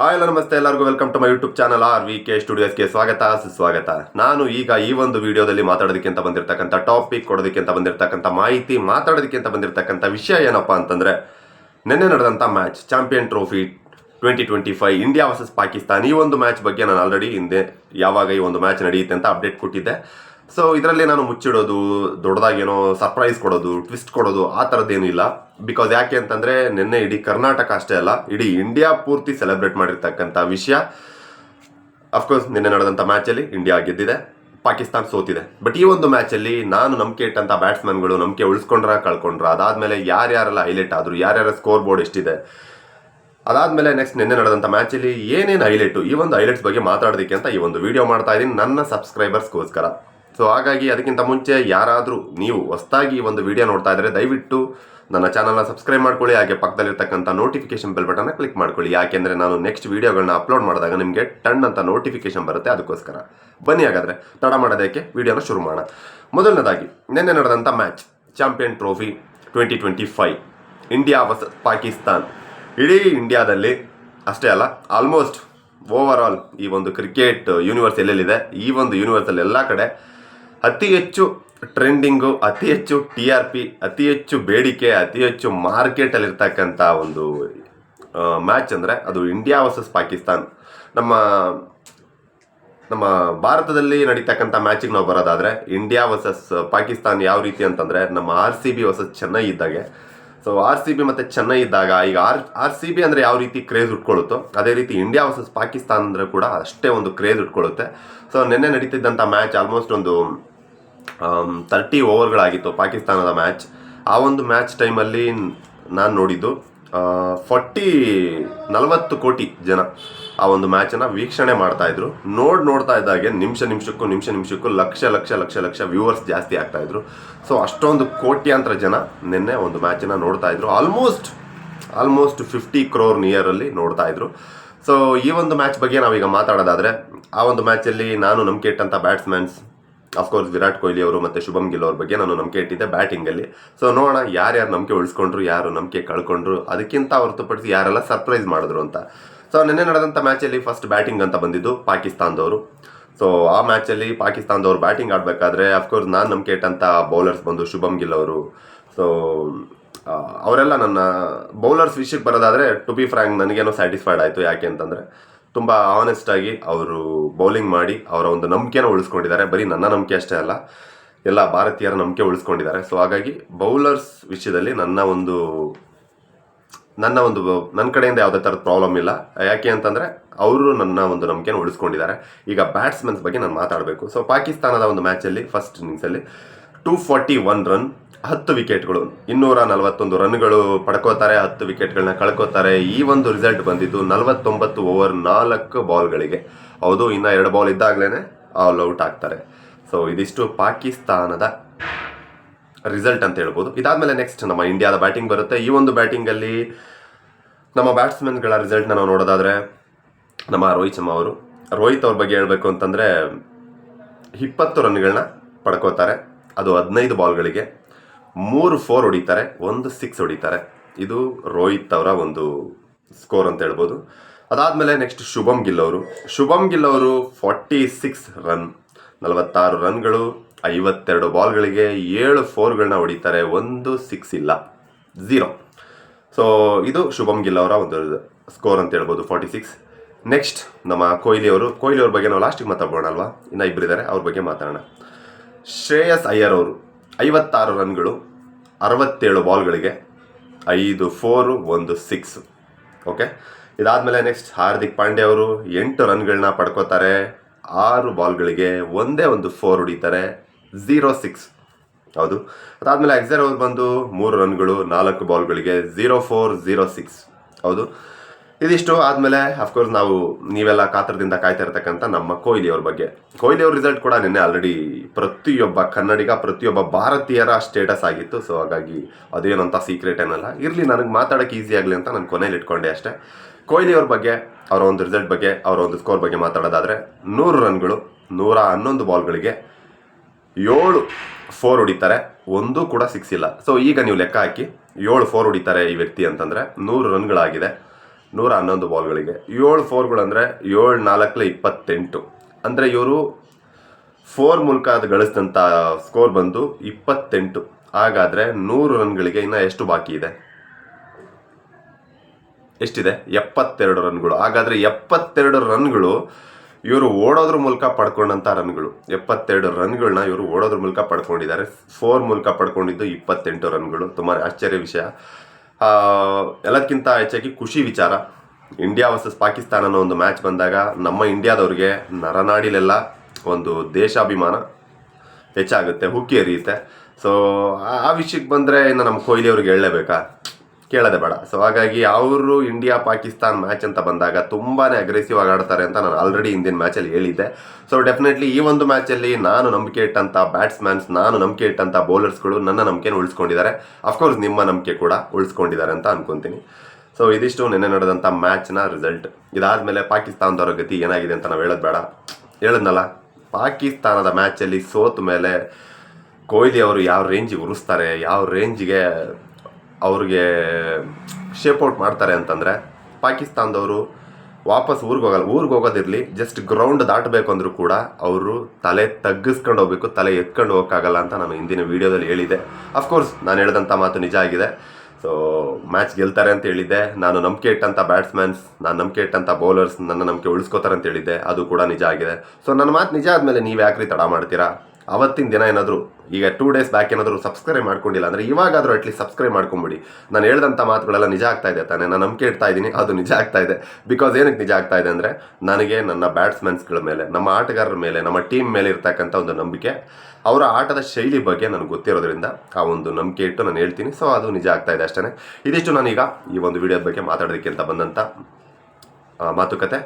Hi ಎಲ್ಲ ನಮಸ್ತೆ. ಎಲ್ಲರಿಗೂ welcome to my YouTube channel R V K ಸ್ಟುಡಿಯೋಸ್ಗೆ ಸ್ವಾಗತ, ಸುಸ್ವಾಗತ. ನಾನು ಈಗ ಈ ಒಂದು ವಿಡಿಯೋದಲ್ಲಿ ಮಾತಾಡೋದಕ್ಕೆ ಅಂತ ಬಂದಿರತಕ್ಕಂಥ ಟಾಪಿಕ್, ಕೊಡೋದಕ್ಕೆ ಅಂತ ಬಂದಿರತಕ್ಕಂಥ ಮಾಹಿತಿ, ಮಾತಾಡೋದಕ್ಕೆ ಅಂತ ಬಂದಿರತಕ್ಕಂಥ ವಿಷಯ ಏನಪ್ಪ ಅಂತಂದರೆ, ನಿನ್ನೆ ನಡೆದಂಥ match champion trophy twenty twenty five India versus Pakistan ಈ ಒಂದು ಮ್ಯಾಚ್ ಬಗ್ಗೆ ನಾನು ಆಲ್ರೆಡಿ ಹಿಂದೆ, ಯಾವಾಗ ಈ ಒಂದು ಮ್ಯಾಚ್ ನಡೆಯುತ್ತೆ ಅಂತ ಅಪ್ಡೇಟ್ ಕೊಟ್ಟಿದ್ದೆ. ಸೊ ಇದರಲ್ಲಿ ನಾನು ಮುಚ್ಚಿಡೋದು, ದೊಡ್ಡದಾಗೇನೋ ಸರ್ಪ್ರೈಸ್ ಕೊಡೋದು ಟ್ವಿಸ್ಟ್ ಕೊಡೋದು, ಆ ಥರದ್ದೇನು ಇಲ್ಲ. ಬಿಕಾಸ್ ಯಾಕೆ ಅಂತಂದರೆ, ನಿನ್ನೆ ಇಡೀ ಕರ್ನಾಟಕ ಅಷ್ಟೇ ಅಲ್ಲ, ಇಡೀ ಇಂಡಿಯಾ ಪೂರ್ತಿ ಸೆಲೆಬ್ರೇಟ್ ಮಾಡಿರ್ತಕ್ಕಂಥ ವಿಷಯ. ಅಫ್ಕೋರ್ಸ್ ನಿನ್ನೆ ನಡೆದಂಥ ಮ್ಯಾಚಲ್ಲಿ ಇಂಡಿಯಾ ಗೆದ್ದಿದೆ, ಪಾಕಿಸ್ತಾನ್ ಸೋತಿದೆ. ಬಟ್ ಈ ಒಂದು ಮ್ಯಾಚಲ್ಲಿ ನಾನು ನಂಬಿಕೆ ಇಟ್ಟಂಥ ಬ್ಯಾಟ್ಸ್ಮನ್ಗಳು ನಂಬಿಕೆ ಉಳಿಸ್ಕೊಂಡ್ರ, ಕಳ್ಕೊಂಡ್ರ, ಅದಾದಮೇಲೆ ಯಾರ್ಯಾರೆಲ್ಲ ಹೈಲೈಟ್ ಆದರು, ಯಾರ್ಯಾರ ಸ್ಕೋರ್ ಬೋರ್ಡ್ ಎಷ್ಟಿದೆ, ಅದಾದಮೇಲೆ ನೆಕ್ಸ್ಟ್ ನಿನ್ನೆ ನಡೆದಂಥ ಮ್ಯಾಚಲ್ಲಿ ಏನೇನು ಹೈಲೈಟು ಈ ಒಂದು ಹೈಲೈಟ್ಸ್ ಬಗ್ಗೆ ಮಾತಾಡೋದಕ್ಕೆ ಅಂತ ಈ ಒಂದು ವಿಡಿಯೋ ಮಾಡ್ತಾ ಇದ್ದೀನಿ. ನನ್ನ ಸಬ್ಸ್ಕ್ರೈಬರ್ಸ್ಗೋಸ್ಕರ ಸೊ ಹಾಗಾಗಿ ಅದಕ್ಕಿಂತ ಮುಂಚೆ ಯಾರಾದರೂ ನೀವು ಹೊಸದಾಗಿ ಒಂದು ವಿಡಿಯೋ ನೋಡ್ತಾ ಇದ್ದರೆ ದಯವಿಟ್ಟು ನನ್ನ ಚಾನಲ್ನ ಸಬ್ಸ್ಕ್ರೈಬ್ ಮಾಡ್ಕೊಳ್ಳಿ, ಹಾಗೆ ಪಕ್ಕದಲ್ಲಿರ್ತಕ್ಕಂಥ ನೋಟಿಫಿಕೇಶನ್ ಬೆಲ್ ಬಟನ್ನ ಕ್ಲಿಕ್ ಮಾಡ್ಕೊಳ್ಳಿ. ಯಾಕೆಂದರೆ ನಾನು ನೆಕ್ಸ್ಟ್ ವಿಡಿಯೋಗಳನ್ನ ಅಪ್ಲೋಡ್ ಮಾಡಿದಾಗ ನಿಮಗೆ ಟನ್ ಅಂತ ನೋಟಿಫಿಕೇಶನ್ ಬರುತ್ತೆ ಅದಕ್ಕೋಸ್ಕರ. ಬನ್ನಿ ಹಾಗಾದರೆ ತಡ ಮಾಡೋದಕ್ಕೆ ವಿಡಿಯೋನ ಶುರು ಮಾಡೋಣ. ಮೊದಲನೇದಾಗಿ, ನಿನ್ನೆ ನಡೆದಂಥ match champion trophy twenty twenty five India versus Pakistan ಇಡೀ ಇಂಡಿಯಾದಲ್ಲಿ ಅಷ್ಟೇ ಅಲ್ಲ ಆಲ್ಮೋಸ್ಟ್ ಓವರ್ ಆಲ್ ಈ ಒಂದು ಕ್ರಿಕೆಟ್ ಯೂನಿವರ್ಸ್ ಎಲ್ಲೆಲ್ಲಿದೆ? ಈ ಒಂದು ಯೂನಿವರ್ಸಲ್ಲಿ ಎಲ್ಲ ಕಡೆ ಅತಿ ಹೆಚ್ಚು ಟ್ರೆಂಡಿಂಗು, ಅತಿ ಹೆಚ್ಚು ಟಿ ಆರ್ ಪಿ ಅತಿ ಹೆಚ್ಚು ಬೇಡಿಕೆ, ಅತಿ ಹೆಚ್ಚು ಮಾರ್ಕೆಟಲ್ಲಿರ್ತಕ್ಕಂಥ ಒಂದು ಮ್ಯಾಚ್ ಅಂದರೆ ಅದು ಇಂಡಿಯಾ ವರ್ಸಸ್ ಪಾಕಿಸ್ತಾನ್ ನಮ್ಮ ನಮ್ಮ ಭಾರತದಲ್ಲಿ ನಡೀತಕ್ಕಂಥ ಮ್ಯಾಚಿಗೆ ನಾವು ಬರೋದಾದರೆ ಇಂಡಿಯಾ ವರ್ಸಸ್ ಪಾಕಿಸ್ತಾನ್ ಯಾವ ರೀತಿ ಅಂತಂದರೆ ನಮ್ಮ R C B versus Chennai ಇದ್ದಾಗೆ. ಸೊ ಆರ್ ಸಿ ಬಿ ಮತ್ತೆ ಚೆನ್ನೈ ಇದ್ದಾಗ ಈಗ ಆರ್ ಆರ್ ಸಿ ಬಿ ಅಂದ್ರೆ ಯಾವ ರೀತಿ ಕ್ರೇಜ್ ಉಟ್ಕೊಳ್ಳುತ್ತೋ ಅದೇ ರೀತಿ ಇಂಡಿಯಾ ವರ್ಸಸ್ ಪಾಕಿಸ್ತಾನ ಅಂದ್ರೆ ಕೂಡ ಅಷ್ಟೇ ಒಂದು ಕ್ರೇಜ್ ಉಟ್ಕೊಳ್ಳುತ್ತೆ ಸೊ ನಿನ್ನೆ ನಡೀತಿದ್ದಂಥ ಮ್ಯಾಚ್ ಆಲ್ಮೋಸ್ಟ್ ಒಂದು ತರ್ಟಿ ಓವರ್ಗಳಾಗಿತ್ತು ಪಾಕಿಸ್ತಾನದ ಮ್ಯಾಚ್ ಆ ಒಂದು ಮ್ಯಾಚ್ ಟೈಮಲ್ಲಿ ನಾನು ನೋಡಿದ್ದು ಫಾರ್ಟಿ ನಲವತ್ತು ಕೋಟಿ ಜನ. ಆ ಒಂದು ಮ್ಯಾಚನ್ನು ವೀಕ್ಷಣೆ ಮಾಡ್ತಾ ಇದ್ರು. ನೋಡ್ ನೋಡ್ತಾ ಇದ್ದಾಗೆ ನಿಮಿಷ ನಿಮಿಷಕ್ಕೂ ನಿಮಿಷ ನಿಮಿಷಕ್ಕೂ ಲಕ್ಷ ಲಕ್ಷ ಲಕ್ಷ ಲಕ್ಷ ವ್ಯೂವರ್ಸ್ ಜಾಸ್ತಿ ಆಗ್ತಾ ಇದ್ರು. ಸೊ ಅಷ್ಟೊಂದು ಕೋಟ್ಯಾಂತರ ಜನ ನಿನ್ನೆ ಒಂದು ಮ್ಯಾಚನ್ನು ನೋಡ್ತಾ ಇದ್ರು. ಆಲ್ಮೋಸ್ಟ್ ಆಲ್ಮೋಸ್ಟ್ ಫಿಫ್ಟಿ ಕ್ರೋರ್ ನಿಯರಲ್ಲಿ ನೋಡ್ತಾ ಇದ್ರು. ಸೊ ಈ ಒಂದು ಮ್ಯಾಚ್ ಬಗ್ಗೆ ನಾವೀಗ ಮಾತಾಡೋದಾದ್ರೆ, ಆ ಒಂದು ಮ್ಯಾಚಲ್ಲಿ ನಾನು ನಂಬಿಕೆ ಇಟ್ಟಂಥ batsmans of course Virat Kohli ಅವರು ಮತ್ತು ಶುಭಮ್ ಗಿಲ್ ಅವ್ರ ಬಗ್ಗೆ ನಾನು ನಂಬಿಕೆ ಇಟ್ಟಿದ್ದೆ ಬ್ಯಾಟಿಂಗಲ್ಲಿ ಸೊ ನೋಡೋಣ ಯಾರ್ಯಾರು ನಂಬಿಕೆ ಉಳಿಸ್ಕೊಂಡ್ರು, ಯಾರು ನಂಬಿಕೆ ಕಳ್ಕೊಂಡ್ರು, ಅದಕ್ಕಿಂತ ಹೊರತುಪಡಿಸಿ ಯಾರೆಲ್ಲ ಸರ್ಪ್ರೈಸ್ ಮಾಡಿದ್ರು ಅಂತ. ಸೊ ನಿನ್ನೆ ನಡೆದಂಥ ಮ್ಯಾಚಲ್ಲಿ ಫಸ್ಟ್ ಬ್ಯಾಟಿಂಗ್ ಅಂತ ಬಂದಿದ್ದು ಪಾಕಿಸ್ತಾನದವರು. ಸೊ ಆ ಮ್ಯಾಚಲ್ಲಿ ಪಾಕಿಸ್ತಾನದವರು ಬ್ಯಾಟಿಂಗ್ ಆಡಬೇಕಾದ್ರೆ ಅಫ್ಕೋರ್ಸ್ ನಾನು ನಂಬಿಕೆ ಇಟ್ಟಂಥ ಬೌಲರ್ಸ್ ಬಂದು ಶುಭಮ್ ಗಿಲ್ ಅವರು. ಸೊ ಅವರೆಲ್ಲ ನನ್ನ ಬೌಲರ್ಸ್ ವಿಷಯಕ್ಕೆ ಬರೋದಾದರೆ ಟು ಬಿ ಫ್ರ್ಯಾಂಕ್ ನನಗೇನೋ ಸ್ಯಾಟಿಸ್ಫೈಡ್ ಆಯಿತು. ಯಾಕೆ ಅಂತಂದರೆ, ತುಂಬ ಆನೆಸ್ಟ್ ಆಗಿ ಅವರು ಬೌಲಿಂಗ್ ಮಾಡಿ ಅವರ ಒಂದು ನಂಬಿಕೆನ ಉಳಿಸ್ಕೊಂಡಿದ್ದಾರೆ. ಬರೀ ನನ್ನ ನಂಬಿಕೆ ಅಷ್ಟೇ ಅಲ್ಲ, ಎಲ್ಲ ಭಾರತೀಯರ ನಂಬಿಕೆ ಉಳಿಸ್ಕೊಂಡಿದ್ದಾರೆ. ಸೊ ಹಾಗಾಗಿ ಬೌಲರ್ಸ್ ವಿಷಯದಲ್ಲಿ ನನ್ನ ಒಂದು ನನ್ನ ಒಂದು ನನ್ನ ಕಡೆಯಿಂದ ಯಾವುದೇ ಥರದ ಪ್ರಾಬ್ಲಮ್ ಇಲ್ಲ. ಯಾಕೆ ಅಂತಂದರೆ ಅವರು ನನ್ನ ಒಂದು ನಂಬಿಕೆನ ಉಳಿಸ್ಕೊಂಡಿದ್ದಾರೆ. ಈಗ ಬ್ಯಾಟ್ಸ್ಮನ್ಸ್ ಬಗ್ಗೆ ನಾನು ಮಾತಾಡಬೇಕು. ಸೊ ಪಾಕಿಸ್ತಾನದ ಒಂದು ಮ್ಯಾಚಲ್ಲಿ ಫಸ್ಟ್ ಇನ್ನಿಂಗ್ಸಲ್ಲಿ ಟೂ ಫಾರ್ಟಿ ಒನ್ ರನ್ ಹತ್ತು ವಿಕೆಟ್ಗಳು ಇನ್ನೂರ ನಲವತ್ತೊಂದು ರನ್ಗಳು ಪಡ್ಕೋತಾರೆ, ಹತ್ತು ವಿಕೆಟ್ಗಳನ್ನ ಕಳ್ಕೋತಾರೆ. ಈ ಒಂದು ರಿಸಲ್ಟ್ ಬಂದಿದ್ದು ನಲವತ್ತೊಂಬತ್ತು ಓವರ್ ನಾಲ್ಕು ಬಾಲ್ಗಳಿಗೆ ಹೌದು, ಇನ್ನು ಎರಡು ಬಾಲ್ ಇದ್ದಾಗಲೇ ಆಲ್ ಔಟ್ ಆಗ್ತಾರೆ. ಸೊ ಇದಿಷ್ಟು ಪಾಕಿಸ್ತಾನದ ರಿಸಲ್ಟ್ ಅಂತ ಹೇಳ್ಬೋದು. ಇದಾದಮೇಲೆ ನೆಕ್ಸ್ಟ್ ನಮ್ಮ ಇಂಡಿಯಾದ ಬ್ಯಾಟಿಂಗ್ ಬರುತ್ತೆ. ಈ ಒಂದು ಬ್ಯಾಟಿಂಗಲ್ಲಿ ನಮ್ಮ ಬ್ಯಾಟ್ಸ್ಮನ್ಗಳ ರಿಸಲ್ಟ್ನ ನಾವು ನೋಡೋದಾದರೆ ನಮ್ಮ ರೋಹಿತ್ ಶರ್ಮಾ ಅವರು. ರೋಹಿತ್ ಅವ್ರ ಬಗ್ಗೆ ಹೇಳಬೇಕು ಅಂತಂದರೆ ಇಪ್ಪತ್ತು ರನ್ಗಳನ್ನ ಪಡ್ಕೋತಾರೆ. ಅದು ಹದಿನೈದು ಬಾಲ್ಗಳಿಗೆ. ಮೂರು ಫೋರ್ ಹೊಡಿತಾರೆ, ಒಂದು ಸಿಕ್ಸ್ ಹೊಡಿತಾರೆ. ಇದು ರೋಹಿತ್ ಅವರ ಒಂದು ಸ್ಕೋರ್ ಅಂತ ಹೇಳ್ಬೋದು. ಅದಾದಮೇಲೆ ನೆಕ್ಸ್ಟ್ ಶುಭಮ್ ಗಿಲ್ ಅವರು. ಶುಭಮ್ ಗಿಲ್ ಅವರು ಫಾರ್ಟಿ ಸಿಕ್ಸ್ ರನ್ ನಲವತ್ತಾರು ರನ್ಗಳು ಐವತ್ತೆರಡು ಬಾಲ್ಗಳಿಗೆ ಏಳು ಫೋರ್ಗಳನ್ನ ಹೊಡಿತಾರೆ, ಒಂದು ಸಿಕ್ಸ್ ಇಲ್ಲ, ಝೀರೋ. ಸೊ ಇದು ಶುಭಮ್ ಗಿಲ್ ಅವರ ಒಂದು ಸ್ಕೋರ್ ಅಂತ ಹೇಳ್ಬೋದು, ಫಾರ್ಟಿ ಸಿಕ್ಸ್. ನೆಕ್ಸ್ಟ್ ನಮ್ಮ ಕೊಹ್ಲಿ ಅವರು, ಕೊಹ್ಲಿ ಅವ್ರ ಬಗ್ಗೆ ನಾವು ಲಾಸ್ಟಿಗೆ ಮಾತಾಡೋಣ ಅಲ್ವಾ? ಇನ್ನು ಇಬ್ಬರಿದ್ದಾರೆ ಅವ್ರ ಬಗ್ಗೆ ಮಾತಾಡೋಣ. ಶ್ರೇಯಸ್ ಅಯ್ಯರ್ ಅವರು, ಐವತ್ತಾರು ರನ್ಗಳು, ಅರವತ್ತೇಳು ಬಾಲ್ಗಳಿಗೆ ಐದು ಫೋರು, ಒಂದು ಸಿಕ್ಸ್. ಓಕೆ ಇದಾದಮೇಲೆ ನೆಕ್ಸ್ಟ್ ಹಾರ್ದಿಕ್ ಪಾಂಡೆ ಅವರು, ಎಂಟು ರನ್ಗಳನ್ನ ಪಡ್ಕೋತಾರೆ, ಆರು ಬಾಲ್ಗಳಿಗೆ ಒಂದೇ ಒಂದು ಫೋರ್ ಹೊಡಿತಾರೆ. ಝೀರೋ ಸಿಕ್ಸ್ ಹೌದು. ಅದಾದಮೇಲೆ ಎಕ್ಸರ್ ಅವ್ರು ಬಂದು ಮೂರು ರನ್ಗಳು, ನಾಲ್ಕು ಬಾಲ್ಗಳಿಗೆ ಝೀರೋ ಫೋರ್ ಝೀರೋ ಸಿಕ್ಸ್ ಹೌದು. ಇದಿಷ್ಟು ಆದಮೇಲೆ ಅಫ್ಕೋರ್ಸ್ ನಾವು ನೀವೆಲ್ಲ ಕಾತರದಿಂದ ಕಾಯ್ತಾ ಇರ್ತಕ್ಕಂಥ ನಮ್ಮ ಕೊಹ್ಲಿ ಅವ್ರ ಬಗ್ಗೆ. ಕೊಹ್ಲಿ ಅವ್ರ ರಿಸಲ್ಟ್ ಕೂಡ ನಿನ್ನೆ ಆಲ್ರೆಡಿ ಪ್ರತಿಯೊಬ್ಬ ಕನ್ನಡಿಗ, ಪ್ರತಿಯೊಬ್ಬ ಭಾರತೀಯರ ಸ್ಟೇಟಸ್ ಆಗಿತ್ತು. ಸೊ ಹಾಗಾಗಿ ಅದೇನಂತ ಸೀಕ್ರೆಟ್ ಏನಲ್ಲ. ಇರಲಿ, ನನಗೆ ಮಾತಾಡೋಕ್ಕೆ ಈಸಿ ಆಗಲಿ ಅಂತ ನಾನು ಕೊನೆಯಲ್ಲಿ ಇಟ್ಕೊಂಡೆ ಅಷ್ಟೇ. ಕೊಹ್ಲಿ ಅವ್ರ ಬಗ್ಗೆ, ಅವರ ಒಂದು ರಿಸಲ್ಟ್ ಬಗ್ಗೆ, ಅವರ ಒಂದು ಸ್ಕೋರ್ ಬಗ್ಗೆ ಮಾತಾಡೋದಾದರೆ ನೂರು ರನ್ಗಳು, ನೂರ ಹನ್ನೊಂದು ಬಾಲ್ಗಳಿಗೆ ಏಳು ಫೋರ್ ಹೊಡಿತಾರೆ, ಒಂದು ಕೂಡ ಸಿಕ್ಸ್ ಇಲ್ಲ ಸೊ ಈಗ ನೀವು ಲೆಕ್ಕ ಹಾಕಿ, ಏಳು ಫೋರ್ ಹೊಡಿತಾರೆ ಈ ವ್ಯಕ್ತಿ ಅಂತಂದರೆ ನೂರು ರನ್ಗಳಾಗಿದೆ. ನೂರ ಹನ್ನೊಂದು ಬಾಲ್ಗಳಿಗೆ. ಏಳು ಫೋರ್ಗಳಂದರೆ ಏಳು ನಾಲ್ಕಲೆ ಇಪ್ಪತ್ತೆಂಟು. ಅಂದರೆ ಇವರು ಫೋರ್ ಮೂಲಕ ಅದು ಗಳಿಸಿದಂಥ ಸ್ಕೋರ್ ಬಂದು ಇಪ್ಪತ್ತೆಂಟು. ಹಾಗಾದರೆ ನೂರು ರನ್ಗಳಿಗೆ ಇನ್ನು ಎಷ್ಟು ಬಾಕಿ ಇದೆ? ಎಷ್ಟಿದೆ? ಎಪ್ಪತ್ತೆರಡು ರನ್ಗಳು. ಹಾಗಾದರೆ ಎಪ್ಪತ್ತೆರಡು ರನ್ಗಳು ಇವರು ಓಡೋದ್ರ ಮೂಲಕ ಪಡ್ಕೊಂಡಂಥ ರನ್ಗಳು ಎಪ್ಪತ್ತೆರಡು ರನ್ಗಳನ್ನ ಇವರು ಓಡೋದ್ರ ಮೂಲಕ ಪಡ್ಕೊಂಡಿದ್ದಾರೆ. ಫೋರ್ ಮೂಲಕ ಪಡ್ಕೊಂಡಿದ್ದು ಇಪ್ಪತ್ತೆಂಟು ರನ್ಗಳು ತುಂಬ ಆಶ್ಚರ್ಯ ವಿಷಯ. ಎಲ್ಲದಕ್ಕಿಂತ ಹೆಚ್ಚಾಗಿ ಖುಷಿ ವಿಚಾರ. ಇಂಡಿಯಾ ವರ್ಸಸ್ ಪಾಕಿಸ್ತಾನ ಅನ್ನೋ ಒಂದು ಮ್ಯಾಚ್ ಬಂದಾಗ ನಮ್ಮ ಇಂಡಿಯಾದವ್ರಿಗೆ ನರನಾಡಿಲೆಲ್ಲ ಒಂದು ದೇಶಾಭಿಮಾನ ಹೆಚ್ಚಾಗುತ್ತೆ ಹುಕ್ಕಿ ಹರಿಯುತ್ತೆ ಸೊ ಆ ವಿಷಯಕ್ಕೆ ಬಂದರೆ ಇನ್ನು ನಮ್ಮ ಕೊಹ್ಲಿ ಅವ್ರಿಗೆ ಹೇಳಲೇಬೇಕಾ? ಕೇಳೋದೇ ಬೇಡ. ಸೊ ಹಾಗಾಗಿ ಅವರು ಇಂಡಿಯಾ ಪಾಕಿಸ್ತಾನ್ ಮ್ಯಾಚ್ ಅಂತ ಬಂದಾಗ ತುಂಬಾ ಅಗ್ರೆಸಿವ್ ಆಗಿ ಆಡ್ತಾರೆ ಅಂತ ನಾನು ಆಲ್ರೆಡಿ ಹಿಂದಿನ ಮ್ಯಾಚಲ್ಲಿ ಹೇಳಿದ್ದೆ. ಸೊ ಡೆಫಿನೆಟ್ಲಿ ಈ ಒಂದು ಮ್ಯಾಚಲ್ಲಿ ನಾನು ನಂಬಿಕೆ ಇಟ್ಟಂಥ ಬ್ಯಾಟ್ಸ್ಮನ್ಸ್ ನಾನು ನಂಬಿಕೆ ಇಟ್ಟಂಥ ಬೌಲರ್ಸ್ಗಳು ನನ್ನ ನಂಬಿಕೆನ ಉಳಿಸ್ಕೊಂಡಿದ್ದಾರೆ. ಅಫ್ಕೋರ್ಸ್ ನಿಮ್ಮ ನಂಬಿಕೆ ಕೂಡ ಉಳಿಸ್ಕೊಂಡಿದ್ದಾರೆ ಅಂತ ಅನ್ಕೊಂತೀನಿ. ಸೊ ಇದಿಷ್ಟು ನಿನ್ನೆ ನಡೆದಂಥ ಮ್ಯಾಚ್ನ ರಿಸಲ್ಟ್ ಇದಾದಮೇಲೆ ಪಾಕಿಸ್ತಾನದವರ ಗತಿ ಏನಾಗಿದೆ ಅಂತ ನಾವು ಹೇಳೋದು ಬೇಡ. ಹೇಳದ್ನಲ್ಲ, ಪಾಕಿಸ್ತಾನದ ಮ್ಯಾಚಲ್ಲಿ ಸೋತ ಮೇಲೆ ಕೊಹ್ಲಿ ಅವರು ಯಾವ ರೇಂಜಿಗೆ ಉರಿಸ್ತಾರೆ, ಯಾವ ರೇಂಜಿಗೆ ಅವ್ರಿಗೆ ಶೇಪ್ ಔಟ್ ಮಾಡ್ತಾರೆ ಅಂತಂದರೆ ಪಾಕಿಸ್ತಾನದವರು ವಾಪಸ್ ಊರಿಗೆ ಹೋಗಲ್ಲ. ಊರಿಗೆ ಹೋಗೋದಿರಲಿ ಜಸ್ಟ್ ಗ್ರೌಂಡ್ ದಾಟಬೇಕು ಅಂದರೂ ಕೂಡ ಅವರು ತಲೆ ತಗ್ಗಿಸ್ಕೊಂಡು ಹೋಗ್ಬೇಕು, ತಲೆ ಎತ್ಕೊಂಡು ಹೋಗೋಕ್ಕಾಗಲ್ಲ ಅಂತ ನಾನು ಹಿಂದಿನ ವೀಡಿಯೋದಲ್ಲಿ ಹೇಳಿದ್ದೆ. ಅಫ್ಕೋರ್ಸ್ ನಾನು ಹೇಳಿದಂಥ ಮಾತು ನಿಜ ಆಗಿದೆ. ಸೊ ಮ್ಯಾಚ್ ಗೆಲ್ತಾರೆ ಅಂತ ಹೇಳಿದ್ದೆ. ನಾನು ನಂಬಿಕೆ ಇಟ್ಟಂಥ ಬ್ಯಾಟ್ಸ್ಮನ್ಸ್ ನಾನು ನಂಬಿಕೆ ಇಟ್ಟಂಥ ಬೌಲರ್ಸ್ ನನ್ನ ನಂಬಿಕೆ ಉಳಿಸ್ಕೋತಾರೆ ಅಂತ ಹೇಳಿದ್ದೆ. ಅದು ಕೂಡ ನಿಜ ಆಗಿದೆ. ಸೊ ನನ್ನ ಮಾತು ನಿಜ ಆದಮೇಲೆ ನೀವು ಯಾಕ್ರಿ ತಡ ಮಾಡ್ತೀರಾ? ಅವತ್ತಿನ ದಿನ ಏನಾದರೂ, ಈಗ ಟೂ ಡೇಸ್ ಬ್ಯಾಕ್ ಏನಾದರೂ ಸಬ್ಸ್ಕ್ರೈಬ್ ಮಾಡ್ಕೊಂಡಿಲ್ಲ ಅಂದರೆ ಇವಾಗಾದರೂ ಅಟ್ಲೀಸ್ಟ್ ಸಬ್ಸ್ಕ್ರೈಬ್ ಮಾಡ್ಕೊಂಬಿಡಿ. ನಾನು ಹೇಳ್ದಂಥ ಮಾತುಗಳೆಲ್ಲ ನಿಜ ಆಗ್ತಾ ಇದೆ ತಾನೇ. ನಾನು ನಂಬಿಕೆ ಇಡ್ತಾ ಇದ್ದೀನಿ, ಅದು ನಿಜ ಆಗ್ತಾ ಇದೆ. ಬಿಕಾಸ್ ಏನಕ್ಕೆ ನಿಜ ಆಗ್ತಾ ಇದೆ ಅಂದರೆ, ನನಗೆ ನನ್ನ ಬ್ಯಾಟ್ಸ್ಮನ್ಸ್ಗಳ ಮೇಲೆ, ನಮ್ಮ ಆಟಗಾರರ ಮೇಲೆ, ನಮ್ಮ ಟೀಮ್ ಮೇಲೆ ಇರ್ತಕ್ಕಂಥ ಒಂದು ನಂಬಿಕೆ, ಅವರ ಆಟದ ಶೈಲಿ ಬಗ್ಗೆ ನನಗೆ ಗೊತ್ತಿರೋದ್ರಿಂದ ಆ ಒಂದು ನಂಬಿಕೆ ಇಟ್ಟು ನಾನು ಹೇಳ್ತೀನಿ. ಸೊ ಅದು ನಿಜ ಆಗ್ತಾ ಇದೆ ಅಷ್ಟೇ ಇದಿಷ್ಟು ನಾನೀಗ ಈ ಒಂದು ವಿಡಿಯೋದ ಬಗ್ಗೆ ಮಾತಾಡೋದಕ್ಕೆ ಅಂತ ಬಂದಂಥ ಮಾತುಕತೆ.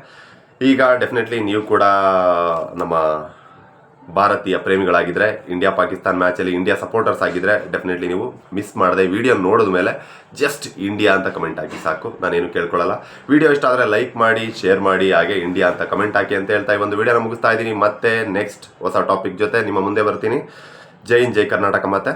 ಈಗ ಡೆಫಿನೆಟ್ಲಿ ನೀವು ಕೂಡ ನಮ್ಮ ಭಾರತೀಯ ಪ್ರೇಮಿಗಳಾಗಿದ್ದರೆ ಇಂಡಿಯಾ, ಪಾಕಿಸ್ತಾನ್ ಮ್ಯಾಚಲ್ಲಿ ಇಂಡಿಯಾ ಸಪೋರ್ಟರ್ಸ್ ಆಗಿದ್ದರೆ ಡೆಫಿನೆಟ್ಲಿ ನೀವು ಮಿಸ್ ಮಾಡದೆ ವಿಡಿಯೋ ನೋಡಿದ ಮೇಲೆ ಜಸ್ಟ್ ಇಂಡಿಯಾ ಅಂತ ಕಮೆಂಟ್ ಹಾಕಿ ಸಾಕು. ನಾನೇನು ಕೇಳ್ಕೊಳ್ಳಲ್ಲ. ವಿಡಿಯೋ ಇಷ್ಟ ಆದರೆ ಲೈಕ್ ಮಾಡಿ ಶೇರ್ ಮಾಡಿ, ಹಾಗೆ ಇಂಡಿಯಾ ಅಂತ ಕಮೆಂಟ್ ಹಾಕಿ ಅಂತ ಹೇಳ್ತಾ ಈ ಒಂದು ವಿಡಿಯೋನ ಮುಗಿಸ್ತಾ ಇದ್ದೀನಿ. ಮತ್ತೆ ನೆಕ್ಸ್ಟ್ ಹೊಸ ಟಾಪಿಕ್ ಜೊತೆ ನಿಮ್ಮ ಮುಂದೆ ಬರ್ತೀನಿ. ಜೈ ಹಿಂದ್, ಜೈ ಕರ್ನಾಟಕ ಮತ್ತೆ